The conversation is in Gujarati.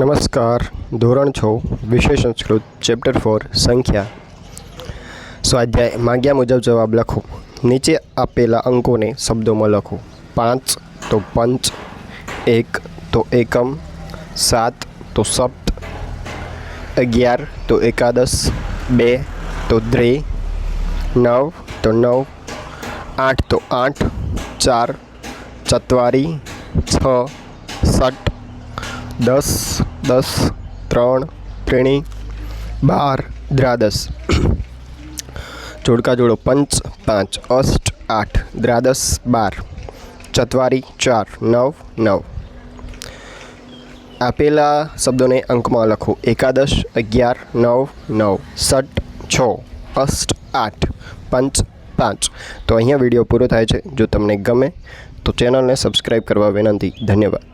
નમસ્કાર. ધોરણ છ, વિષય સંસ્કૃત, ચેપ્ટર ફોર, સંખ્યા. સ્વાધ્યાય માંગ્યા મુજબ જવાબ લખો. નીચે આપેલા અંકોને શબ્દોમાં લખો. પાંચ તો પંચ, એક તો એકમ, સાત તો સપ્ત, અગિયાર તો એકાદશ, બે તો દ્રે, નવ તો નવ, આઠ તો આઠ, ચાર ચત્વારી, છ સટ દસ દસ, ત્રણ, ત્રણી, બાર દ્રાદસ જોડકા જોડો, પંચ, પાંચ, અષ્ટ, આઠ દ્રાદસ બાર. ચત્વારી, ચાર, નવ નવ. આપેલા શબ્દોને અંકમાં લખો. એકાદશ, અગિયાર, નવ નવ. સટ છ, અષ્ટ, આઠ, પંચ, પાંચ. તો અહીંયા વીડિયો પૂરો થાય છે. જો તમને ગમે, તો ચેનલને સબસ્ક્રાઈબ કરવા વિનંતી. ધન્યવાદ.